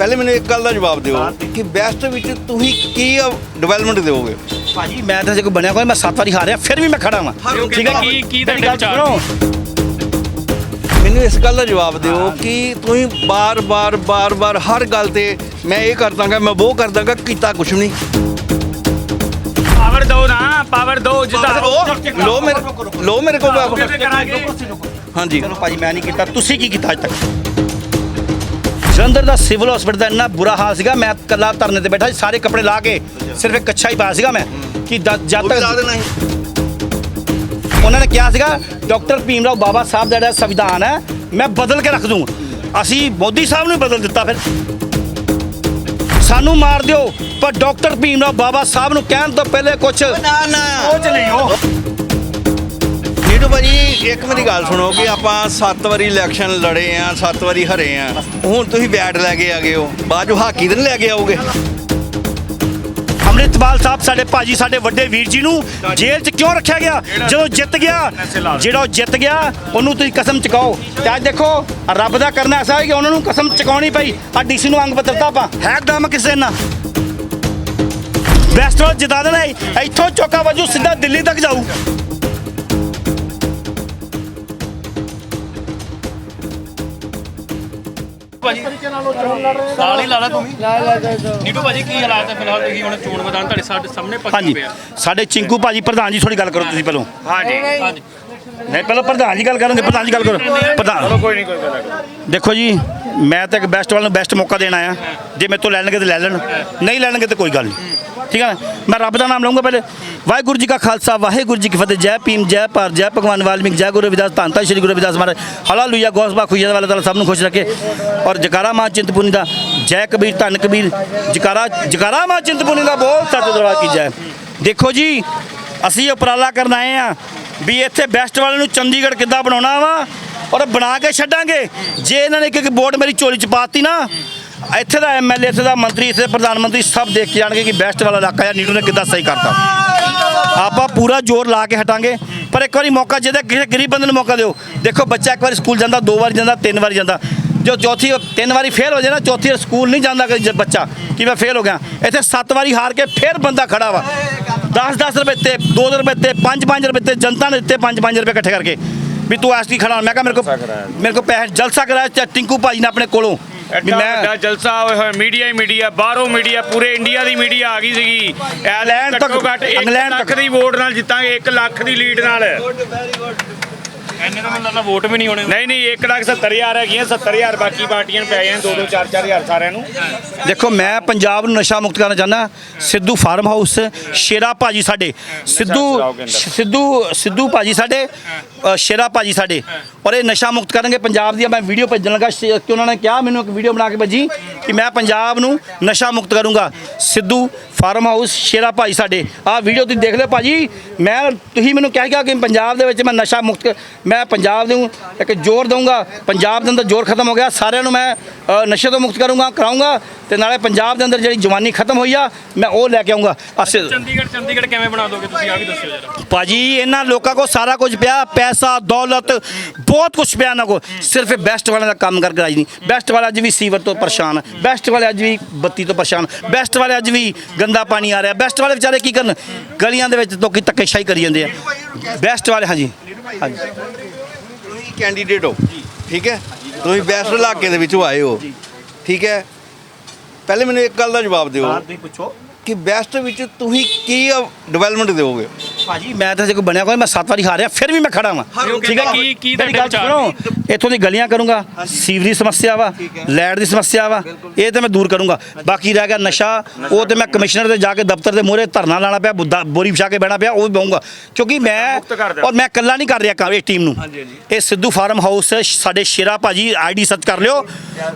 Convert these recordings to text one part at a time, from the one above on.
ਪਹਿਲੇ ਮੈਨੂੰ ਇੱਕ ਗੱਲ ਦਾ ਜਵਾਬ ਦਿਓ ਕਿ ਬੈਸਟ ਵਿੱਚ ਤੁਸੀਂ ਕੀ ਡਿਵੈਲਪਮੈਂਟ ਦਿਓਗੇ? ਭਾਜੀ ਮੈਂ ਤਾਂ ਜੇ ਕੋਈ ਬਣਿਆ ਕੋਈ ਮੈਂ ਸੱਤ ਵਾਰੀ ਹਾਰਿਆ ਫਿਰ ਵੀ ਮੈਂ ਖੜਾ ਵਾਂ। ਠੀਕ ਹੈ ਕੀ- ਕੀ ਤੁਹਾਡੇ ਵਿਚਾਰ? ਸੁਣੋ। ਮੈਨੂੰ ਇਸ ਗੱਲ ਦਾ ਜਵਾਬ ਦਿਓ ਕਿ ਤੁਸੀਂ ਬਾਰ-ਬਾਰ ਬਾਰ-ਬਾਰ ਹਰ ਗੱਲ ਤੇ ਮੈਂ ਇਹ ਕਰ ਦਾਂਗਾ ਮੈਂ ਉਹ ਕਰ ਦਾਂਗਾ ਕੀਤਾ ਕੁਛ ਨਹੀਂ। ਪਾਵਰ ਦੋ ਨਾ ਪਾਵਰ ਦੋ ਜਿੱਦਾਂ ਲੋ ਮੇਰੇ ਲੋ ਮੇਰੇ ਕੋਲ ਹਾਂਜੀ। ਚਲੋ ਭਾਜੀ ਮੈਂ ਨਹੀਂ ਕੀਤਾ। ਤੁਸੀਂ ਕੀ ਕੀਤਾ ਅੱਜ ਤੱਕ? ਜਲੰਧਰ ਦਾ ਸਿਵਲ ਹਸਪੀਟਲ ਦਾ ਇੰਨਾ ਬੁਰਾ ਹਾਲ ਸੀਗਾ ਮੈਂ ਕੱਲਾ ਧਰਨੇ ਤੇ ਬੈਠਾ ਸੀ ਸਾਰੇ ਕੱਪੜੇ ਲਾ ਕੇ ਸਿਰਫ ਇੱਕ ਕੱਛਾ ਹੀ ਪਾਇਆ ਸੀਗਾ ਮੈਂ ਕਿ ਦ- ਉਹ ਜਦ ਲਾ ਤੱਕ ਦੇਣਾ ਸੀ। ਉਹਨਾਂ ਨੇ ਕਿਹਾ ਸੀਗਾ ਡਾਕਟਰ ਭੀਮ ਰਾਓ ਬਾਬਾ ਸਾਹਿਬ ਦਾ ਜਿਹੜਾ ਸੰਵਿਧਾਨ ਹੈ ਮੈਂ ਬਦਲ ਕੇ ਰੱਖ ਦੂੰ। ਅਸੀਂ ਮੋਦੀ ਸਾਹਿਬ ਨੂੰ ਹੀ ਬਦਲ ਦਿੱਤਾ ਫਿਰ। ਸਾਨੂੰ ਮਾਰ ਦਿਓ ਪਰ ਡਾਕਟਰ ਭੀਮ ਰਾਓ ਬਾਬਾ ਸਾਹਿਬ ਨੂੰ ਕਹਿਣ ਤੋਂ ਪਹਿਲੇ ਕੁਝ ਨਾ ਨਾ। ਸੋਚ ਲਈਓ। ਨੀਟੂ ਭਾਜੀ, ਇੱਕ ਮੇਰੀ ਗੱਲ ਸੁਣੋ ਕਿ ਆਪਾਂ 7 ਵਾਰੀ ਇਲੈਕਸ਼ਨ ਲੜੇ ਆ 7 ਵਾਰੀ ਹਰੇ ਆ। ਹੁਣ ਤੁਸੀਂ ਬੈਟ ਲੈ ਕੇ ਆ ਗਏ ਹੋ। ਬਾਅਦ ਚੋਂ ਹਾਕੀ ਦੇ ਲੈ ਕੇ ਆਓਗੇ? ਅੰਮ੍ਰਿਤਪਾਲ ਸਾਹਿਬ, ਸਾਡੇ ਭਾਜੀ, ਸਾਡੇ ਵੱਡੇ ਵੀਰ ਜੀ ਨੂੰ ਜੇਲ੍ਹ 'ਚ ਕਿਉਂ ਰੱਖਿਆ ਗਿਆ? ਜਦੋਂ ਜਿੱਤ ਗਿਆ, ਜਿਹੜਾ ਉਹ ਜਿੱਤ ਗਿਆ, ਉਹਨੂੰ ਤੁਸੀਂ ਕਸਮ ਚੁਕਾਓ। ਤੇ ਅੱਜ ਦੇਖੋ, ਰੱਬ ਦਾ ਕਰਨਾ ਐਸਾ ਹੈ ਕਿ ਉਹਨਾਂ ਨੂੰ ਕਸਮ ਚੁਕਾਉਣੀ ਪਈ। ਆ ਡੀਸੀ ਨੂੰ ਅੰਗ ਬਦਲਤਾ ਆਪਾਂ ਹੈ ਦਮ ਕਿਸੇ ਨਾਲ। ਵੈਸਟਰੋਲ ਜਿਤਾ ਦੇਣਾ ਹੈ। ਇੱਥੋਂ ਚੌਕਾ ਵਜੂ, ਸਿੱਧਾ ਦਿੱਲੀ ਤੱਕ ਜਾਊ। ਭਾਜੀ ਨਾਲ ਹੀ ਲਾ ਲਾ ਤੂੰ ਵੀ? ਨੀਟੂ ਭਾਜੀ ਕੀ ਹਾਲਾਤ ਹੈ ਫਿਲਹਾਲ? ਦੇਖੀ ਹੁਣ ਚੋਣ ਮੈਦਾਨ ਤੁਹਾਡੇ ਸਾਡੇ ਸਾਹਮਣੇ ਪੱਕੀ ਹਾਂਜੀ ਪਿਆ ਸਾਡੇ ਚਿੰਕੂ ਭਾਜੀ ਪ੍ਰਧਾਨ ਜੀ ਥੋੜੀ ਗੱਲ ਕਰੋ ਤੁਸੀਂ ਪਹਿਲਾਂ। ਹਾਂਜੀ। ਹਾਂਜੀ ਨਹੀਂ ਪਹਿਲਾਂ ਪ੍ਰਧਾਨ ਜੀ ਗੱਲ ਕਰਨਗੇ ਪ੍ਰਧਾਨ ਜੀ ਗੱਲ ਕਰੋ। ਪ੍ਰਧਾਨ ਕੋਈ ਨਹੀਂ ਕੋਈ ਗੱਲ ਦੇਖੋ ਜੀ ਮੈਂ ਤਾਂ ਇੱਕ ਬੈਸਟ ਵਾਲ ਨੂੰ ਬੈਸਟ ਮੌਕਾ ਦੇਣਾ ਆ ਜੇ ਮੇਰੇ ਤੋਂ ਲੈ ਲੈਣਗੇ ਤੇ ਲੈ ਲੈਣ ਨਹੀਂ ਲੈਣਗੇ ਤੇ ਕੋਈ ਗੱਲ ਨਹੀਂ ਠੀਕ ਹੈ ਮੈਂ ਰੱਬ ਦਾ ਨਾਮ ਲਵਾਂਗਾ ਪਹਿਲੇ। ਵਾਹਿਗੁਰੂ ਜੀ ਕਾ ਖਾਲਸਾ, ਵਾਹਿਗੁਰੂ ਜੀ ਕੀ ਫਤਿਹ। ਜੈ ਭੀਮ, ਜੈ ਭਾਰ ਜੈ ਭਗਵਾਨ ਵਾਲਮੀਕ, ਜੈ ਗੁਰੂ ਰਵਿਦਾਸ ਧੰਨ ਧੰਨ ਸ਼੍ਰੀ ਗੁਰੂ ਰਵਿਦਾਸ ਮਹਾਰਾਜ। ਹਾਲੇਲੂਇਆ ਗੋਸਬਾ ਖੁਸ਼ੀਆਂ ਵਾਲਾ ਤਾਲਾ ਸਭ ਨੂੰ ਖੁਸ਼ ਰੱਖੇ। ਔਰ ਜਕਾਰਾ ਮਾਂ ਚਿੰਤਪੁਰਨੀ ਦਾ ਜੈ ਕਬੀਰ, ਧੰਨ ਕਬੀਰ। ਜਕਾਰਾ ਜਕਾਰਾ ਮਾਂ ਚਿੰਤਪੁਰਨੀ ਦਾ ਬੋਲ ਸੱਚ ਦਰਬਾਰ ਕੀ ਜੈ ਦੇਖੋ ਜੀ, ਅਸੀਂ ਉਪਰਾਲਾ ਕਰਨ ਆਏ ਆ ਵੀ ਇੱਥੇ ਬੈਸਟ ਵਾਲੇ ਨੂੰ ਚੰਡੀਗੜ੍ਹ ਕਿੱਦਾਂ ਬਣਾਉਣਾ ਵਾ? ਔਰ ਬਣਾ ਕੇ ਛੱਡਾਂਗੇ। ਜੇ ਇਹਨਾਂ ਨੇ ਇੱਕ ਇੱਕ ਵੋਟ ਮੇਰੀ ਚੋਰੀ ਚ ਪਾਤੀ ਨਾ ਇੱਥੇ ਦਾ ਐਮਐਲਏ ਇੱਥੇ ਦਾ ਮੰਤਰੀ, ਇੱਥੇ ਦੇ ਪ੍ਰਧਾਨ ਮੰਤਰੀ ਸਭ ਦੇਖ ਕੇ ਜਾਣਗੇ ਕਿ ਬੈਸਟ ਵਾਲਾ ਇਲਾਕਾ ਜਾਂ ਨੀਟੂ ਨੇ ਕਿੱਦਾਂ ਸਹੀ ਕਰਤਾ। ਆਪਾਂ ਪੂਰਾ ਜ਼ੋਰ ਲਾ ਕੇ ਹਟਾਂਗੇ। ਪਰ ਇੱਕ ਵਾਰੀ ਮੌਕਾ ਜਿਹਦਾ ਕਿਸੇ ਗਰੀਬ ਬੰਦੇ ਨੂੰ ਮੌਕਾ ਦਿਓ। ਦੇਖੋ, ਬੱਚਾ ਇੱਕ ਵਾਰੀ ਸਕੂਲ ਜਾਂਦਾ, ਦੋ ਵਾਰ ਜਾਂਦਾ, ਤਿੰਨ ਵਾਰੀ ਜਾਂਦਾ। ਜੋ ਚੌਥੀ ਤਿੰਨ ਵਾਰੀ ਫੇਲ ਹੋ ਜਾਏ ਨਾ, ਚੌਥੀ ਵਾਰ ਸਕੂਲ ਨਹੀਂ ਜਾਂਦਾ ਕੋਈ ਬੱਚਾ। ਕਿ ਮੈਂ ਫੇਲ ਹੋ ਗਿਆ। ਇੱਥੇ ਸੱਤ ਵਾਰੀ ਹਾਰ ਕੇ ਫਿਰ ਬੰਦਾ ਖੜਾ ਵਾ। 10-10 ਰੁਪਏ ਤੇ 2 ਰੁਪਏ ਤੇ 5-5 ਰੁਪਏ ਤੇ, ਜਨਤਾ ਨੇ ਦਿੱਤੇ 5-5 ਰੁਪਏ ਇਕੱਠੇ ਕਰਕੇ। ਵੀ ਤੂੰ ਐਸ ਕੀ ਖੜਾ। ਮੈਂ ਕਿਹਾ ਮੇਰੇ ਕੋ ਮੇਰੇ ਕੋ ਪੈਸੇ ਜਲਸਾ ਕਰਾਇਆ ਤੇ ਟਿੰਕੂ ਭਾਜੀ ਨੇ ਆਪਣੇ ਕੋਲੋਂ। ਐਡਾ ਮੈਂ ਵੱਡਾ ਜਲਸਾ ਹੋਇਆ ਹੋਇਆ ਮੀਡੀਆ ਹੀ ਮੀਡੀਆ ਬਾਹਰੋਂ ਮੀਡੀਆ ਪੂਰੇ ਇੰਡੀਆ ਦੀ ਮੀਡੀਆ ਆ ਗਈ ਸੀਗੀ ਇੰਗਲੈਂਡ ਤੱਕ- ਘੱਟੋ ਘੱਟ 1 ਇੰਗਲੈਂਡ ਲੱਖ ਤੱਕ। ਦੀ ਵੋਟ ਨਾਲ ਜਿੱਤਾਂਗੇ 1 ਲੱਖ ਦੀ ਲੀਡ ਨਾਲ ਐਨੇ ਤਾਂ ਮੈਨੂੰ ਵੋਟ ਵੀ ਨਹੀਂ ਹੋਣੇ। ਨਹੀਂ ਨਹੀਂ 1 ਲੱਖ 70 ਹਜ਼ਾਰ ਹੈਗੀਆਂ 70 ਹਜ਼ਾਰ ਬਾਕੀ ਪਾਰਟੀਆਂ ਨੂੰ ਪੈ ਜਾਣ 2 2 4 4 ਹਜ਼ਾਰ ਸਾਰਿਆਂ ਨੂੰ। ਦੇਖੋ ਮੈਂ ਪੰਜਾਬ ਨੂੰ ਨਸ਼ਾ ਮੁਕਤ ਕਰਨਾ ਚਾਹੁੰਦਾ ਸਿੱਧੂ ਫਾਰਮ ਹਾਊਸ ਸ਼ੇਰਾ ਭਾਜੀ ਸਾਡੇ। ਸਿੱਧੂ। ਸਿੱਧੂ ਸਿੱਧੂ ਭਾਜੀ ਸਾਡੇ ਅ, ਸ਼ੇਰਾ ਭਾਜੀ ਸਾਡੇ। ਔਰ ਇਹ ਨਸ਼ਾ ਮੁਕਤ ਕਰਨਗੇ ਪੰਜਾਬ ਦੀ ਮੈਂ ਵੀਡੀਓ ਭੇਜਣ ਲੱਗਾ ਸ਼- ਕਿ ਉਹਨਾਂ ਨੇ ਕਿਹਾ ਮੈਨੂੰ ਇੱਕ ਵੀਡੀਓ ਬਣਾ ਕੇ ਭੇਜੀ ਕਿ ਮੈਂ ਪੰਜਾਬ ਨੂੰ ਨਸ਼ਾ ਮੁਕਤ ਕਰੂੰਗਾ। ਸਿੱਧੂ ਫਾਰਮ ਹਾਊਸ ਸ਼ੇਰਾ ਭਾਜੀ ਸਾਡੇ। ਆਹ ਵੀਡੀਓ ਤੁਸੀਂ ਦੇਖ ਲਿਓ ਭਾਜੀ। ਮੈਂ ਤੁਸੀਂ ਮੈਨੂੰ ਕਹਿ ਗਿਆ ਕਿ ਪੰਜਾਬ ਦੇ ਵਿੱਚ ਮੈਂ ਨਸ਼ਾ ਮੁਕਤ ਮੈਂ ਪੰਜਾਬ ਨੂੰ ਇੱਕ ਜ਼ੋਰ ਦਊਂਗਾ। ਪੰਜਾਬ ਦੇ ਅੰਦਰ ਜ਼ੋਰ ਖਤਮ ਹੋ ਗਿਆ। ਸਾਰਿਆਂ ਨੂੰ ਮੈਂ ਨਸ਼ੇ ਤੋਂ ਮੁਕਤ ਕਰੂੰਗਾ ਕਰਾਉਂਗਾ ਤੇ ਨਾਲੇ ਪੰਜਾਬ ਦੇ ਅੰਦਰ ਜਿਹੜੀ ਜਵਾਨੀ ਖਤਮ ਹੋਈ ਆ ਮੈਂ ਉਹ ਲੈ ਕੇ ਆਉਂਗਾ ਅਸੇ ਚੰਡੀਗੜ੍ਹ ਚੰਡੀਗੜ੍ਹ ਕਿਵੇਂ ਬਣਾ ਦੋਗੇ ਤੁਸੀਂ? ਆ ਵੀ ਦੱਸਿਓ ਜਰਾ। ਭਾਜੀ ਇਹਨਾਂ ਲੋਕਾਂ ਕੋ ਸਾਰਾ ਕੁਝ ਪਿਆ। ਪੈਸਾ ਦੌਲਤ ਬਹੁਤ ਕੁਝ ਪਿਆ ਇਹਨਾਂ ਕੋ ਸਿਰਫ ਬੈਸਟ ਵਾਲਿਆਂ ਦਾ ਕੰਮ ਕਰਕੇ ਰਾਜੀ ਨਹੀਂ। ਬੈਸਟ ਵਾਲੇ ਅੱਜ ਵੀ ਸੀਵਰ ਤੋਂ ਪਰੇਸ਼ਾਨ ਬੈਸਟ ਵਾਲੇ ਅੱਜ ਵੀ ਬੱਤੀ ਤੋਂ ਪਰੇਸ਼ਾਨ ਬੈਸਟ ਵਾਲੇ ਅੱਜ ਵੀ ਗੰਦਾ ਪਾਣੀ ਆ ਰਿਹਾ। ਬੈਸਟ ਵਾਲੇ ਵਿਚਾਰੇ ਕੀ ਕਰਨ? ਗਲੀਆਂ ਦੇ ਵਿੱਚ ਲੋਕੀ ਧੱਕੇਸ਼ਾਹੀ ਕਰੀ ਜਾਂਦੇ ਆ। ਬੈਸਟ ਵਾਲੇ ਹਾਂਜੀ। ਹਾਂਜੀ। ਤੁਸੀਂ ਕੈਂਡੀਡੇਟ ਹੋ। ਠੀਕ ਹੈ? ਤੁਸੀਂ ਬੈਸਟ ਇਲਾਕੇ ਦੇ ਵਿੱਚੋਂ ਆਏ ਹੋ। ਠੀਕ ਹੈ? ਪਹਿਲੇ ਮੈਨੂੰ ਇੱਕ ਗੱਲ ਦਾ ਜਵਾਬ ਦਿਓ। ਤੁਸੀਂ ਪੁੱਛੋ। ਕਿ ਬੈਸਟ ਵਿੱਚ ਤੁਸੀਂ ਕੀ ਡਿਵੈਲਪਮੈਂਟ ਦਿਓਗੇ? ਭਾਜੀ ਮੈਂ ਤਾਂ ਜੇ ਕੋਈ ਬਣਿਆ ਕੋਈ ਮੈਂ ਸੱਤ ਵਾਰੀ ਹਾਰਿਆ ਫਿਰ ਵੀ ਮੈਂ ਖੜਾ ਵਾਂ। ਠੀਕ ਹੈ ਕੀ ਕੀ ਤੁਹਾਡੇ ਗੱਲ ਵਿਚਾਰ? ਇੱਥੋਂ ਦੀ ਗਲੀਆਂ ਕਰੂੰਗਾ ਸੀਵਰੀ ਸਮੱਸਿਆ ਵਾ ਲਾਈਟ ਦੀ ਸਮੱਸਿਆ ਵਾ ਇਹ ਤੇ ਮੈਂ ਦੂਰ ਕਰੂੰਗਾ। ਬਾਕੀ ਰਹਿ ਗਿਆ ਨਸ਼ਾ ਉਹ ਤੇ ਮੈਂ ਕਮਿਸ਼ਨਰ ਦੇ ਜਾ ਕੇ ਦਫ਼ਤਰ ਦੇ ਮੂਹਰੇ ਧਰਨਾ ਲਾਣਾ ਪਿਆ ਬੋਰੀ ਵਿਛਾ ਕੇ ਬਹਿਣਾ ਪਿਆ ਉਹ ਵੀ ਬਹੂੰਗਾ। ਕਿਉਂਕਿ ਮੈਂ। ਔਰ ਮੈਂ ਇਕੱਲਾ ਨਹੀਂ ਕਰ ਰਿਹਾ ਕੰਮ ਇਹ ਟੀਮ ਨੂੰ। ਇਹ ਸਿੱਧੂ ਫਾਰਮ ਹਾਊਸ ਸਾਡੇ ਸ਼ੇਰਾ ਭਾਜੀ ਆਈਡੀ ਸਰਚ ਕਰ ਲਿਓ।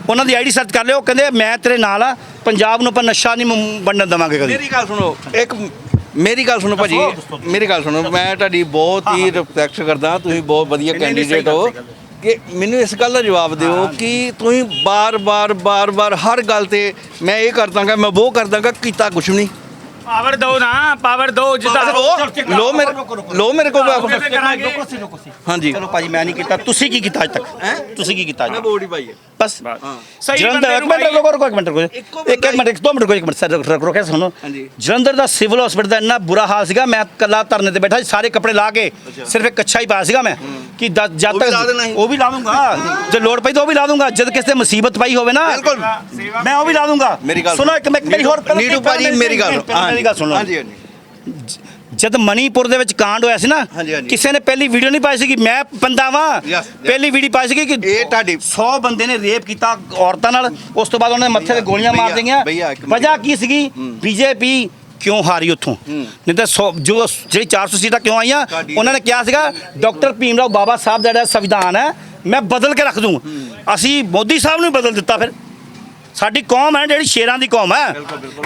ਉਹਨਾਂ ਦੀ ਆਈਡੀ ਸਰਚ ਕਰ ਲਿਓ ਕਹਿੰਦੇ ਮੈਂ ਤੇਰੇ ਨਾਲ ਆ ਪੰਜਾਬ ਨੂੰ ਆਪਾਂ ਨਸ਼ਾ ਨਹੀਂ ਵੰਡਣ ਦੇਵਾਂਗੇ ਕਦੀ। ਮੇਰੀ ਗੱਲ ਸੁਣੋ। ਇੱਕ ਮੇਰੀ ਗੱਲ ਸੁਣੋ ਭਾਜੀ। ਮੇਰੀ ਗੱਲ ਸੁਣੋ ਮੈਂ ਤੁਹਾਡੀ ਬਹੁਤ ਹੀ ਰਿਸਪੈਕਟ ਕਰਦਾ। ਤੁਸੀਂ ਬਹੁਤ ਵਧੀਆ ਕੈਂਡੀਡੇਟ ਹੋ। ਕਿ ਮੈਨੂੰ ਇਸ ਗੱਲ ਦਾ ਜਵਾਬ ਦਿਓ ਕਿ ਤੁਸੀਂ ਬਾਰ-ਬਾਰ ਬਾਰ-ਬਾਰ ਹਰ ਗੱਲ ਤੇ ਮੈਂ ਇਹ ਕਰ ਦਾਂਗਾ ਮੈਂ ਉਹ ਕਰ ਦਾਂਗਾ ਕੀਤਾ ਕੁਛ ਨਹੀਂ। ਪਾਵਰ ਦੋ ਨਾ ਪਾਵਰ ਦੋ ਜਿੱਦਾਂ ਲੋ ਲੋ ਮੇਰੇ ਲੋ ਮੇਰੇ ਕੋਲ ਕਰਾਂਗੇ ਹਾਂਜੀ। ਚਲੋ ਭਾਜੀ ਮੈਂ ਨਹੀਂ ਕੀਤਾ। ਤੁਸੀਂ ਕੀ ਕੀਤਾ ਅੱਜ ਤੱਕ? ਤੁਸੀਂ ਕੀ ਕੀਤਾ ਅੱਜ? ਮੈਂ ਬੋਰਡ ਹੀ ਪਾਈ ਹੈ। ਬਸ। ਸਹੀ ਜਲੰਧਰ ਇੱਕ ਮਿੰਟ ਰੁਕੋ ਰੁਕੋ ਇੱਕ ਮਿੰਟ ਰੁਕੋ। ਇੱਕੋ ਇੱਕ ਮਿੰਟ ਇੱਕ ਦੋ ਮਿੰਟ ਰੁਕੋ ਇੱਕ ਮਿੰਟ। ਸਰ ਰੁਕ- ਰੁਕ- ਸੁਣੋ। ਜਲੰਧਰ ਦਾ ਸਿਵਲ ਹਸਪੀਟਲ ਦਾ ਇੰਨਾ ਬੁਰਾ ਹਾਲ ਸੀਗਾ ਮੈਂ ਕੱਲਾ ਧਰਨੇ ਤੇ ਬੈਠਾ ਸੀ, ਸਾਰੇ ਕੱਪੜੇ ਲਾ ਕੇ ਸਿਰਫ ਇੱਕ ਕੱਛਾ ਹੀ ਪਾਇਆ ਸੀਗਾ ਮੈਂ। ਕਿ ਦ- ਜਦ ਉਹ ਵੀ ਲਾ ਦੇਣਾ ਸੀ। ਉਹ ਵੀ ਲਾ ਦੂੰਗਾ ਜੇ ਲੋੜ ਪਈ ਤਾਂ ਉਹ ਵੀ ਲਾ ਦੂੰਗਾ ਜਦ ਕਿਸੇ ਤੇ ਮੁਸੀਬਤ ਪਈ ਹੋਵੇ ਨਾ ਬਿਲਕੁਲ ਮੈਂ ਉਹ ਵੀ ਲਾ ਦੂੰਗਾ ਮੇਰੀ ਗੱਲ ਸੁਣੋ ਇੱਕ ਮਿੰਟ ਮੇਰੀ ਹੋਰ ਪਹਿਲਾਂ- ਨੀਟੂ ਭਾਜੀ ਪਹਿਲਾਂ ਮੇਰੀ ਗੱਲ ਪਹਿਲਾਂ ਮੇਰੀ ਗੱਲ ਸੁਣ ਲਓ ਹਾਂਜੀ ਹਾਂਜੀ ਜਦ ਮਣੀਪੁਰ ਦੇ ਵਿੱਚ ਕਾਂਡ ਹੋਇਆ ਸੀ ਨਾ ਹਾਂਜੀ, ਹਾਂਜੀ। ਕਿਸੇ ਨੇ ਪਹਿਲੀ ਵੀਡੀਓ ਨਹੀਂ ਪਾਈ ਸੀ ਕਿ ਮੈਂ ਬੰਦਾ ਵਾਂ Yes, yes. ਪਹਿਲੀ ਵੀਡੀਓ ਪਾਈ ਸੀ ਕਿ ਇਹ ਤੁਹਾਡੀ 100 ਬੰਦੇ ਨੇ ਰੇਪ ਕੀਤਾ ਔਰਤਾਂ ਨਾਲ ਉਸ ਤੋਂ ਬਾਅਦ ਉਹਨਾਂ ਨੇ ਮੱਥੇ ਤੇ ਗੋਲੀਆਂ ਮਾਰ ਭਈਆ, ਦਿੱਤੀਆਂ ਭਈਆ, ਇੱਕ ਮਿੰਟ। ਵਜ੍ਹਾ ਕੀ ਸੀਗੀ ਬੀਜੇਪੀ ਕਿਉਂ ਹਾਰੀ ਉੱਥੋਂ? ਨਹੀਂ ਤਾਂ ਸੌ- ਜੋ ਜਿਹੜੀ 400 ਸੀਟਾਂ ਕਿਉਂ ਆਈਆਂ ਉਹਨਾਂ ਨੇ ਕਿਹਾ ਸੀਗਾ ਡਾਕਟਰ ਭੀਮ ਰਾਓ ਬਾਬਾ ਸਾਹਿਬ ਦਾ ਜਿਹੜਾ ਸੰਵਿਧਾਨ ਹੈ ਮੈਂ ਬਦਲ ਕੇ ਰੱਖ ਦੂੰ। ਅਸੀਂ ਮੋਦੀ ਸਾਹਿਬ ਨੂੰ ਹੀ ਬਦਲ ਦਿੱਤਾ ਫਿਰ। ਸਾਡੀ ਕੌਮ ਹੈ ਜਿਹੜੀ ਸ਼ੇਰਾਂ ਦੀ ਕੌਮ ਹੈ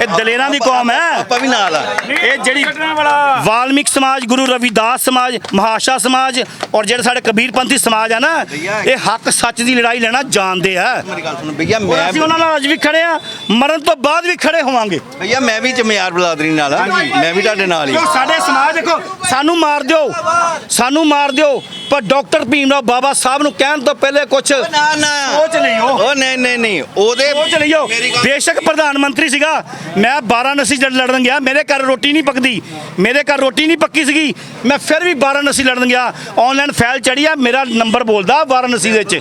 ਇਹ ਦਲੇਰਾਂ ਦੀ ਕੌਮ ਹੈ। ਆਪਾਂ ਵੀ ਨਾਲ ਆ। ਇਹ ਜਿਹੜੀ ਵਾਲਮੀਕ ਸਮਾਜ ਗੁਰੂ ਰਵਿਦਾਸ ਸਮਾਜ ਮਹਾਸ਼ਾ ਸਮਾਜ ਔਰ ਜਿਹੜੇ ਸਾਡੇ ਕਬੀਰਪੰਥੀ ਸਮਾਜ ਆ ਨਾ ਇਹ ਹੱਕ ਸੱਚ ਦੀ ਲੜਾਈ ਲੈਣਾ ਜਾਣਦੇ ਆ। ਮੇਰੀ ਗੱਲ ਸੁਣੋ ਭਈਆ ਔਰ ਮੈਂ ਅਸੀਂ ਉਹਨਾਂ ਨਾਲ ਅੱਜ ਵੀ ਖੜੇ ਆ ਮਰਨ ਤੋਂ ਬਾਅਦ ਵੀ ਖੜੇ ਹੋਵਾਂਗੇ। ਭਈਆ ਮੈਂ ਵੀ ਚਮਿਆਰ ਬਲਾਦਰੀ ਨਾਲ ਆ। ਮੈਂ ਵੀ ਤੁਹਾਡੇ ਨਾਲ ਹੀ ਸਾਡੇ ਸਮਾਜ ਦੇਖੋ ਸਾਨੂੰ ਮਾਰ ਦਿਓ। ਸਾਨੂੰ ਮਾਰ ਦਿਓ। ਪਰ ਡਾਕਟਰ ਭੀਮ ਰਾਓ ਬਾਬਾ ਸਾਹਿਬ ਨੂੰ ਕਹਿਣ ਤੋਂ ਪਹਿਲੇ ਕੁਝ ਨਾ ਨਾ। ਸੋਚ ਲਈਓ। ਉਹ ਨਹੀਂ ਨਹੀਂ ਨਹੀਂ। ਉਹਦੇ ਮੇਰੀ ਗੱਲ- ਬੇਸ਼ੱਕ ਪ੍ਰਧਾਨ ਮੰਤਰੀ ਸੀਗਾ। ਮੈਂ 12 ਨਸੀ ਲੜਨ ਗਿਆ ਮੇਰੇ ਘਰ ਰੋਟੀ ਨਹੀਂ ਪੱਕਦੀ। ਮੇਰੇ ਘਰ ਰੋਟੀ ਨਹੀਂ ਪੱਕੀ ਸੀਗੀ। ਮੈਂ ਫਿਰ ਵੀ 12 ਨਸੀ ਲੜਨ ਗਿਆ। ਆਨਲਾਈਨ ਫਾਈਲ ਚੜੀ ਆ ਮੇਰਾ ਨੰਬਰ ਬੋਲਦਾ 12 ਨਸੀ ਦੇ ਵਿੱਚ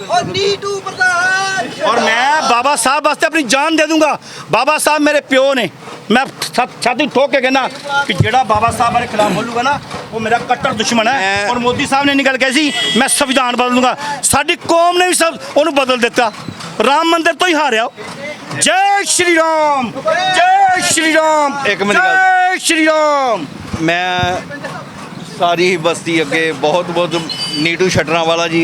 ਔਰ ਮੈਂ ਬਾਬਾ ਸਾਹਿਬ ਵਾਸਤੇ ਆਪਣੀ ਜਾਨ ਦੇ ਦੂੰਗਾ। ਬਾਬਾ ਸਾਹਿਬ ਮੇਰੇ ਪਿਓ ਨੇ। ਮੈਂ ਛਾਤੀ ਠੋਕ ਕੇ ਕਹਿਣਾ ਕਿ ਜਿਹੜਾ ਬਾਬਾ ਸਾਹਿਬ ਬਾਰੇ ਖਿਲਾਫ ਬੋਲੂਗਾ ਨਾ ਉਹ ਮੇਰਾ ਕੱਟੜ ਦੁਸ਼ਮਣ ਹੈ। ਮੈਂ- ਔਰ ਮੋਦੀ ਸਾਹਿਬ ਨੇ ਇਹ ਗੱਲ ਕਹੀ ਸੀ ਮੈਂ ਸੰਵਿਧਾਨ ਬਦਲ ਦੂੰਗਾ। ਸਾਡੀ ਕੌਮ ਨੇ ਵੀ ਸਭ ਉਹਨੂੰ ਬਦਲ ਦਿੱਤਾ। ਰਾਮ ਮੰਦਿਰ ਤੋਂ ਹੀ ਹਾਰਿਆ। ਜੈ ਸ਼੍ਰੀ ਰਾਮ ਜੈ ਸ਼੍ਰੀ ਰਾਮ ਇੱਕ ਮਿੰਟ ਗੱਲ। ਜੈ ਸ਼੍ਰੀ ਰਾਮ। ਮੈਂ ਸਾਰੀ ਹੀ ਬਸਤੀ ਅੱਗੇ ਬਹੁਤ ਬਹੁਤ ਨੀਟੂ ਛਟਰਾਂ ਵਾਲਾ ਜੀ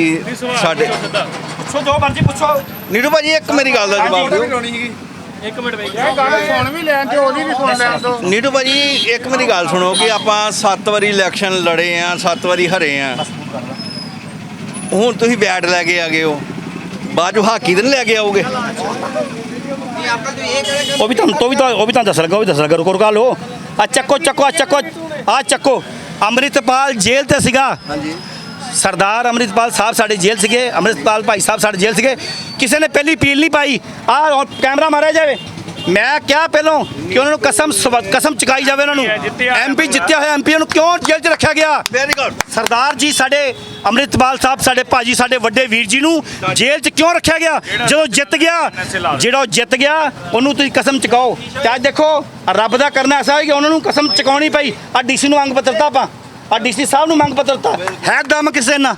ਸਾਡੇ ਪੁੱਛੋ ਜੋ ਮਰਜ਼ੀ ਪੁੱਛੋ। ਨੀਟੂ ਭਾਜੀ ਇੱਕ ਮੇਰੀ ਗੱਲ ਦਾ ਜਵਾਬ ਦਿਓ। ਇੱਕ ਮਿੰਟ ਵੇਖ ਸੁਣ ਵੀ ਲੈਣ ਤੇ ਉਹਦੀ ਵੀ ਸੁਣ ਲੈਣ ਤੋਂ ਨੀਟੂ ਭਾਜੀ ਇੱਕ ਮੇਰੀ ਗੱਲ ਸੁਣੋ ਕਿ ਆਪਾਂ 7 ਵਾਰੀ ਇਲੈਕਸ਼ਨ ਲੜੇ ਆ 7 ਵਾਰੀ ਹਰੇ ਆ। ਹੁਣ ਤੁਸੀਂ ਬੈਟ ਲੈ ਕੇ ਆ ਗਏ ਹੋ। ਬਾਅਦ ਚੋਂ ਹਾਕੀ ਤੇ ਨਹੀਂ ਲੈ ਕੇ ਆਓਗੇ? ਉਹ ਵੀ ਤੁਹਾਨੂੰ ਤੋਂ ਵੀ ਤਾਂ ਉਹ ਵੀ ਤਾਂ ਦੱਸ ਲੱਗਾ ਉਹ ਵੀ ਦੱਸ ਲੱਗਾ। ਰੁਕੋ ਰੁਕਾ ਲੋ ਆ ਚੱਕੋ ਚੱਕੋ ਆ ਚੱਕੋ ਆ ਚੱਕੋ। ਅੰਮ੍ਰਿਤਪਾਲ ਜੇਲ੍ਹ ਤੇ ਸੀਗਾ। ਹਾਂਜੀ। ਸਰਦਾਰ ਅੰਮ੍ਰਿਤਪਾਲ ਸਾਹਿਬ ਸਾਡੇ ਜੇਲ੍ਹ ਸੀਗੇ ਅੰਮ੍ਰਿਤਪਾਲ ਭਾਈ ਸਾਹਿਬ ਸਾਡੇ ਜੇਲ੍ਹ ਸੀਗੇ। ਕਿਸੇ ਨੇ ਪਹਿਲੀ ਅਪੀਲ ਨਹੀਂ ਪਾਈ। ਆ ਕੈਮਰਾ ਮਾਰਿਆ ਜਾਵੇ। ਮੈਂ ਕਿਹਾ ਪਹਿਲੋਂ ਕਿ ਉਹਨਾਂ ਨੂੰ ਕਸਮ ਸਵ- ਕਸਮ ਚੁਕਾਈ ਜਾਵੇ ਉਹਨਾਂ ਨੂੰ। ਐਮਪੀ ਜਿੱਤਿਆ ਹੋਇਆ ਐਮਪੀ ਨੂੰ ਕਿਉਂ ਜੇਲ੍ਹ 'ਚ ਰੱਖਿਆ ਗਿਆ? ਵੈਰੀ ਗੁੱਡ ਸਰਦਾਰ ਜੀ ਸਾਡੇ ਅੰਮ੍ਰਿਤਪਾਲ ਸਾਹਿਬ ਸਾਡੇ ਭਾਜੀ ਸਾਡੇ ਵੱਡੇ ਵੀਰ ਜੀ ਨੂੰ ਜੇਲ੍ਹ 'ਚ ਕਿਉਂ ਰੱਖਿਆ ਗਿਆ? ਜਦੋਂ ਜਿੱਤ ਗਿਆ ਜਿਹੜਾ ਉਹ ਜਿੱਤ ਗਿਆ ਉਹਨੂੰ ਤੁਸੀਂ ਕਸਮ ਚੁਕਾਓ। ਤੇ ਅੱਜ ਦੇਖੋ ਰੱਬ ਦਾ ਕਰਨਾ ਐਸਾ ਹੈ ਕਿ ਉਹਨਾਂ ਨੂੰ ਕਸਮ ਚੁਕਾਉਣੀ ਪਈ। ਆ ਡੀਸੀ ਨੂੰ ਮੰਗ ਪੱਤਰਤਾ ਆਪਾਂ। ਆ ਡੀਸੀ ਸਾਹਿਬ ਨੂੰ ਮੰਗ ਪੱਤਰਤਾ ਹੈ ਦਮ ਕਿਸੇ ਨਾਲ?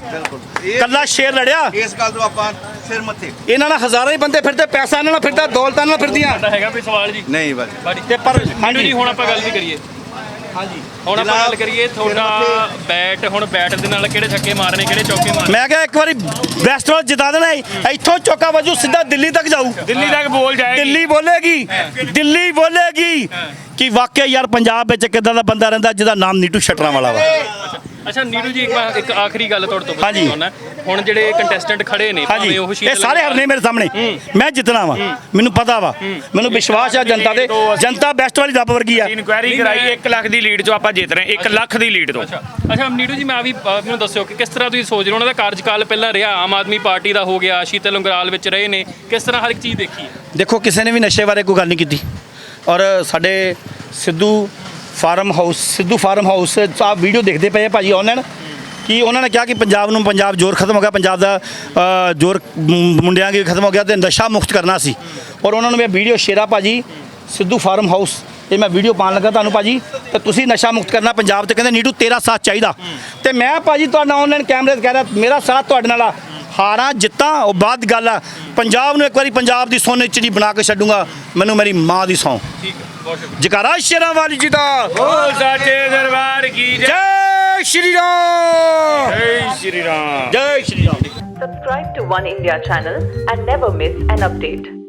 ਇਹ- ਕੱਲਾ ਸ਼ੇਰ ਲੜਿਆ? ਇਸ ਗੱਲ ਤੋਂ ਆਪਾਂ ਸਿਰ ਮੱਥੇ। ਇਹਨਾਂ ਨਾਲ ਹਜ਼ਾਰਾਂ ਹੀ ਬੰਦੇ ਫਿਰਦੇ ਪੈਸਾ ਇਹਨਾਂ ਨਾਲ ਫਿਰਦਾ ਦੌਲਤਾਂ ਨਾਲ ਫਿਰਦੀਆਂ। ਤਾਂ ਹੈਗਾ ਕੋਈ ਸਵਾਲ ਜੀ। ਨਹੀਂ ਭਾਜੀ ਤੇ ਪਰ ਹਾਂਜੀ ਜੀ ਹੁਣ ਆਪਾਂ ਗੱਲ ਵੀ ਕਰੀਏ। ਹਾਂਜੀ। ਹੁਣ ਆਪਾਂ ਜਨਾਬ, ਗੱਲ ਕਰੀਏ ਤੁਹਾਡਾ ਬੈਟ ਹੁਣ ਬੈਟ ਦੇ ਨਾਲ ਕਿਹੜੇ ਛੱਕੇ ਮਾਰਨੇ ਕਿਹੜੇ ਚੌਕੇ ਮਾਰਨੇ? ਮੈਂ ਕਿਹਾ ਇੱਕ ਵਾਰੀ ਬੈਸਟ ਬਾਲ ਜਿਤਾ ਦੇਣਾ ਹੈ। ਇੱਥੋਂ ਚੌਕਾ ਵਜੂ ਸਿੱਧਾ ਦਿੱਲੀ ਤੱਕ ਜਾਊ। ਦਿੱਲੀ ਤੱਕ ਬੋਲ ਜਾਏਗੀ। ਦਿੱਲੀ ਬੋਲੇਗੀ। ਦਿੱਲੀ ਬੋਲੇਗੀ। ਕਿ ਵਾਕਿਆ ਯਾਰ ਪੰਜਾਬ ਵਿੱਚ ਕਿਦਾਂ ਦਾ ਬੰਦਾ ਰਹਿੰਦਾ ਜਿਹਦਾ ਨਾਮ ਨੀਟੂ ਸ਼ਟਰਾਂ ਵਾਲਾ ਵਾ। ਅੱਛਾ ਨੀਰੂ ਜੀ ਇੱਕ ਵਾਰ ਇੱਕ ਆਖਰੀ ਗੱਲ ਤੁਹਾਡੇ ਤੋਂ ਹਾਂਜੀ। ਪੁੱਛਣਾ ਹੁਣ ਜਿਹੜੇ ਕੰਟੈਸਟੈਂਟ ਖੜੇ ਨੇ ਹਾਂਜੀ। ਭਾਵੇਂ ਉਹ ਇਹ ਸ਼ੀਤਲ ਸਾਰੇ ਹਰਨੇ ਮੇਰੇ ਸਾਹਮਣੇ। ਮੈਂ ਜਿੱਤਣਾ ਵਾ। ਮੈਨੂੰ ਪਤਾ ਵਾ। ਮੈਨੂੰ ਵਿਸ਼ਵਾਸ ਆ ਜਨਤਾ ਦੇ ਜਨਤਾ ਬੈਸਟ ਵਾਲੀ ਦੱਬ ਵਰਗੀ ਆ। ਇਨਕੁਆਇਰੀ ਕਰਾਈ ਮੈਂ- 1 ਲੱਖ ਦੀ ਲੀਡ 'ਚੋਂ ਆਪਾਂ ਜਿੱਤ ਰਹੇ 1 ਲੱਖ ਦੀ ਲੀਡ ਤੋਂ। ਅੱਛਾ। ਅੱਛਾ ਨੀਟੂ ਜੀ ਮੈਂ ਵੀ ਅ, ਮੈਨੂੰ ਦੱਸਿਓ ਕਿ ਕਿਸ ਤਰ੍ਹਾਂ ਤੁਸੀਂ ਸੋਚ ਰਹੇ ਹੋ? ਉਹਨਾਂ ਦਾ ਕਾਰਜਕਾਲ ਪਹਿਲਾਂ ਰਿਹਾ। ਆਮ ਆਦਮੀ ਪਾਰਟੀ ਦਾ ਹੋ ਗਿਆ ਸ਼ੀਤਲ ਉਂਗਰਾਲ ਵਿੱਚ ਰਹੇ ਨੇ। ਕਿਸ ਤਰ੍ਹਾਂ ਹਰ ਇੱਕ ਚੀਜ਼ ਦੇਖੀ ਹੈ? ਦੇਖੋ ਕਿਸੇ ਨੇ ਵੀ ਨਸ਼ੇ ਬਾਰੇ ਕੋਈ ਗੱਲ ਨਹੀਂ ਕੀਤੀ। ਔਰ ਸਾਡੇ Sidhu farm house, Sidhu farm house ਆਪ ਵੀਡੀਓ ਦੇਖਦੇ ਪਏ ਆ ਭਾਜੀ ਆਨਲਾਈਨ ਕਿ ਉਹਨਾਂ ਨੇ ਕਿਹਾ ਕਿ ਪੰਜਾਬ ਨੂੰ ਪੰਜਾਬ ਜ਼ੋਰ ਖਤਮ ਹੋ ਗਿਆ, ਪੰਜਾਬ ਦਾ ਜ਼ੋਰ ਮ- ਮੁੰਡਿਆਂ ਕੀ ਖਤਮ ਹੋ ਗਿਆ ਤੇ ਨਸ਼ਾ ਮੁਕਤ ਕਰਨਾ ਸੀ। ਔਰ ਉਹਨਾਂ ਨੂੰ ਮੈਂ ਵੀਡੀਓ ਸ਼ੇਰਾ ਭਾਜੀ, ਸਿੱਧੂ ਫਾਰਮ ਹਾਊਸ, ਇਹ ਮੈਂ ਵੀਡੀਓ ਪਾਉਣ ਲੱਗਾ ਤੁਹਾਨੂੰ ਭਾਜੀ, ਤੇ ਤੁਸੀਂ ਨਸ਼ਾ ਮੁਕਤ ਕਰਨਾ ਪੰਜਾਬ ਤੇ ਕਹਿੰਦੇ ਨੀਟੂ ਤੇਰਾ ਸਾਥ ਚਾਹੀਦਾ। ਤੇ ਮੈਂ ਭਾਜੀ ਤੁਹਾਡਾ ਆਨਲਾਈਨ ਕੈਮਰੇ ਤੇ ਕਹਿ ਰਿਹਾ, ਮੇਰਾ ਸਾਥ ਤੁਹਾਡੇ ਨਾਲ ਆ। ਹਾਰਾਂ ਜਿੱਤਾਂ ਉਹ ਬਾਅਦ ਗੱਲ ਆ। ਪੰਜਾਬ ਨੂੰ ਇੱਕ ਵਾਰੀ ਪੰਜਾਬ ਦੀ ਸੋਨੇ ਚਿੜੀ ਬਣਾ ਕੇ ਛੱਡੂੰਗਾ। ਮੈਨੂੰ ਮੇਰੀ ਮਾਂ ਦੀ ਸੌਂ। ਠੀਕ ਹੈ ਬਹੁਤ ਸ਼ੁਕਰੀਆ। ਜਕਾਰਾ ਸ਼ੇਰਾਂ ਵਾਲੀ ਜੀ ਦਾ। ਬੋਲ ਸਾਚੇ ਦਰਬਾਰ ਕੀ ਜੈ। ਜੈ Shri Ram. Jai Shri Ram. Jai Shri Ram. Subscribe to One India channel and never miss an update.